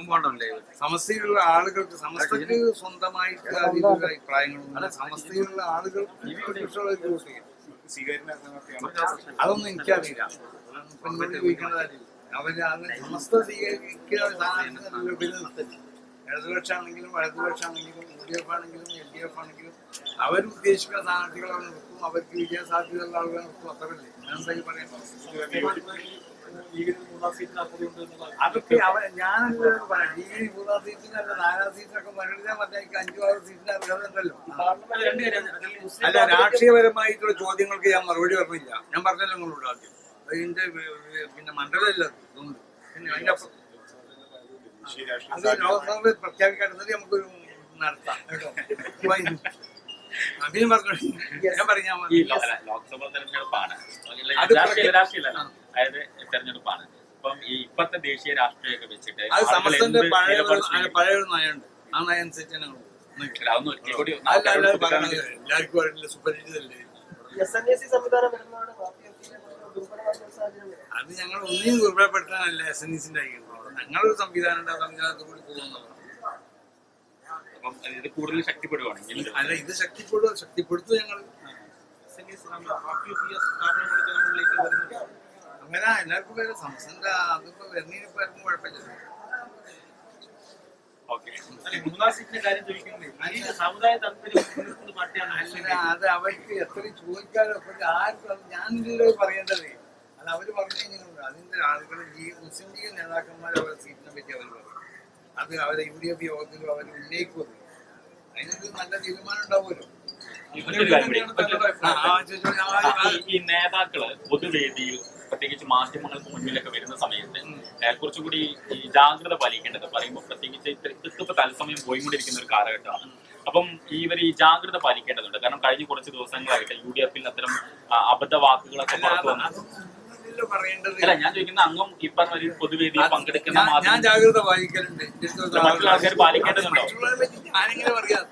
പോകണ്ടല്ലേ സമസ്തയിലുള്ള ആളുകൾക്ക് സമസ്തക്ക് സ്വന്തമായിട്ട് അതിലുള്ള അഭിപ്രായങ്ങളൊന്നും സമസ്തയിലുള്ള ആളുകൾ അതൊന്നും എനിക്കറിയില്ല. എന്നോട് ചോദിക്കേണ്ടതായിരിക്കും അവർ അത് സമസ്ത സ്വീകരിക്കുന്ന സ്ഥാനാർത്ഥികളല്ല വിലനിർത്തൽ ഇടതുപക്ഷാണെങ്കിലും വലതുപക്ഷാണെങ്കിലും യു ഡി എഫ് ആണെങ്കിലും എൽ ഡി എഫ് ആണെങ്കിലും അവർ ഉദ്ദേശിക്കുന്ന സ്ഥാനാർത്ഥികളെ അവർ നിർത്തും അവർക്ക് വിജയ സാധ്യതയുള്ള ആളുകളെ നിർത്തും അത്രയല്ലേ. ഞാൻ എന്തായാലും പറയാം. അതൊക്കെ അവ ഞാനല്ല പറയാം? ഈ മൂന്നാം സീറ്റിനല്ല നാലാം സീറ്റിനൊക്കെ മരണിച്ചാൽ മറ്റേ അഞ്ചു ആറ് സീറ്റിന് അർഹതയുണ്ടല്ലോ അല്ല രാഷ്ട്രീയപരമായിട്ടുള്ള ചോദ്യങ്ങൾക്ക് ഞാൻ മറുപടി പറഞ്ഞില്ല. ഞാൻ പറഞ്ഞല്ലോ നിങ്ങളോട് ആദ്യം. അതിന്റെ പിന്നെ മണ്ഡലമല്ല അത്. അതുകൊണ്ട് പിന്നെ അതിന്റെ അപ്പുറം. അത് ലോക്സഭ പ്രഖ്യാപിക്കാട്ടുന്നത് നമുക്കൊരു നടത്താം. കേട്ടോ? അഭിനയം പറഞ്ഞു? ഞാൻ പറഞ്ഞാൽ അത് അതായത് തെരഞ്ഞെടുപ്പാണ്. അപ്പം ഈ ഇപ്പത്തെ ദേശീയ രാഷ്ട്രീയമൊക്കെ വെച്ചിട്ട് പഴയ ഒരു- നയമുണ്ട്. ആ നയം അനുസരിച്ച് തന്നെ ഞങ്ങൾ ഒന്നും അതൊന്ന് ഒരിക്കൽ കൂടി ഒന്ന് എല്ലാവർക്കും സുപരിചിതല്ലേ എസ് എൻ വരും. അത് ഞങ്ങൾ ഒന്നിനും ദുർബലപ്പെടുത്താനല്ല എസ് എൻ ഇസിന്റെ ഞങ്ങളൊരു സംവിധാനം ഉണ്ട് ആ സംവിധാനത്തിൽ കൂടി പോകുന്നതാണ് അപ്പം ഇത് കൂടുതൽ ശക്തിപ്പെടുവാണെങ്കിൽ അല്ല ഇത് ശക്തിപ്പെടുക ശക്തിപ്പെടുത്തു ഞങ്ങൾ. അങ്ങനെ എല്ലാവർക്കും അതിപ്പോ വരുന്നതിനിപ്പോ ആർക്കും കുഴപ്പമില്ല പാർട്ടിയാണ് അല്ല അത് അവർക്ക് എത്ര ചോദിക്കാനോ ആർക്കും അത് ഞാനില്ലല്ലോ പറയേണ്ടത്. അല്ല അവർ പറഞ്ഞു കഴിഞ്ഞാൽ അതിന്റെ ആളുകൾ മുസ്ലിം ലീഗ് നേതാക്കന്മാർ അവരുടെ സീറ്റിനെ പറ്റി അവർ പറയും. അത് അവരെ യു ഡി എഫ് യോഗത്തിലും അവർ ഉന്നയിക്കും അതിനൊരു നല്ല തീരുമാനം ഉണ്ടാവുമല്ലോ. ഈ നേതാക്കൾ പൊതുവേദിയിൽ പ്രത്യേകിച്ച് മാധ്യമങ്ങൾക്ക് മുന്നിലൊക്കെ വരുന്ന സമയത്ത് കുറച്ചും കൂടി ഈ ജാഗ്രത പാലിക്കേണ്ടത് പറയുമ്പോൾ പ്രത്യേകിച്ച് ഇപ്പൊ തത്സമയം പോയിക്കൊണ്ടിരിക്കുന്ന ഒരു കാലഘട്ടമാണ്. അപ്പം ഇവർ ഈ ജാഗ്രത പാലിക്കേണ്ടതുണ്ട്. കാരണം കഴിഞ്ഞ കുറച്ച് ദിവസങ്ങളായിട്ട് യു ഡി എഫിൽ അത്തരം അബദ്ധ വാക്കുകളൊക്കെ പുറത്തു വന്നു അല്ല ഞാൻ ചോദിക്കുന്ന അംഗം ഈ പറഞ്ഞ ഒരു പൊതുവേദിയിൽ പങ്കെടുക്കുന്ന ഞാൻ- ജാഗ്രത പാലിക്കലുണ്ട്. മറ്റുള്ള ആൾക്കാർ പാലിക്കേണ്ടതുണ്ടോ? പറയാം?